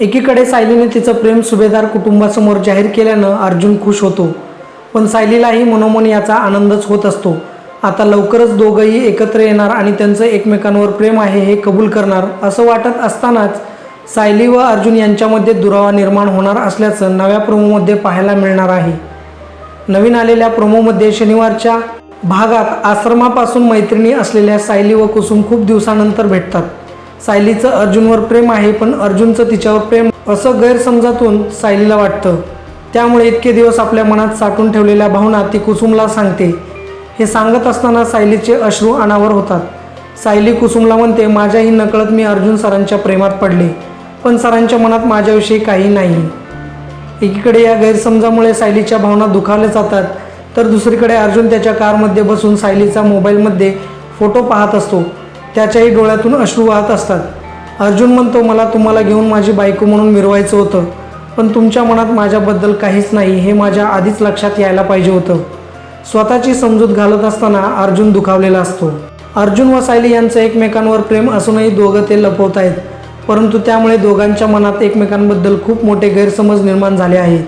एकीकडे सायलीने तिचं प्रेम सुभेदार कुटुंबासमोर जाहीर केल्यानं अर्जुन खुश होतो. पण सायलीलाही मनोमन याचा आनंदच होत असतो. आता लवकरच दोघंही एकत्र येणार आणि त्यांचं एकमेकांवर प्रेम आहे हे कबूल करणार असं वाटत असतानाच सायली व अर्जुन यांच्यामध्ये दुरावा निर्माण होणार असल्याचं नव्या प्रोमोमध्ये पाहायला मिळणार आहे. नवीन आलेल्या प्रोमोमध्ये शनिवारच्या भागात आश्रमापासून मैत्रिणी असलेल्या सायली व कुसुम खूप दिवसानंतर भेटतात. सायलीचं अर्जुनवर प्रेम आहे पण अर्जुनचं तिच्यावर प्रेम असं गैरसमजातून सायलीला वाटतं. त्यामुळे इतके दिवस आपल्या मनात साठून ठेवलेल्या भावना ती कुसुमला सांगते. हे सांगत असताना सायलीचे अश्रू अनावर होतात. सायली कुसुमला म्हणते माझ्याही नकळत मी अर्जुन सरांच्या प्रेमात पडले पण सरांच्या मनात माझ्याविषयी काही नाही. एकीकडे या गैरसमजामुळे सायलीच्या भावना दुखावल्या जातात तर दुसरीकडे अर्जुन त्याच्या कारमध्ये बसून सायलीचा मोबाईलमध्ये फोटो पाहत असतो. त्याच्याही डोळ्यातून अश्रू वाहत असतात. अर्जुन म्हणतो मला तुम्हाला घेऊन माझी बायको म्हणून मिरवायचं होतं पण तुमच्या मनात माझ्याबद्दल काहीच नाही हे माझ्या आधीच लक्षात यायला पाहिजे होतं. स्वतःची समजूत घालत असताना अर्जुन दुखावलेला असतो. अर्जुन व सायली यांचं एकमेकांवर प्रेम असूनही दोघं ते लपवत आहेत परंतु त्यामुळे दोघांच्या मनात एकमेकांबद्दल खूप मोठे गैरसमज निर्माण झाले आहेत.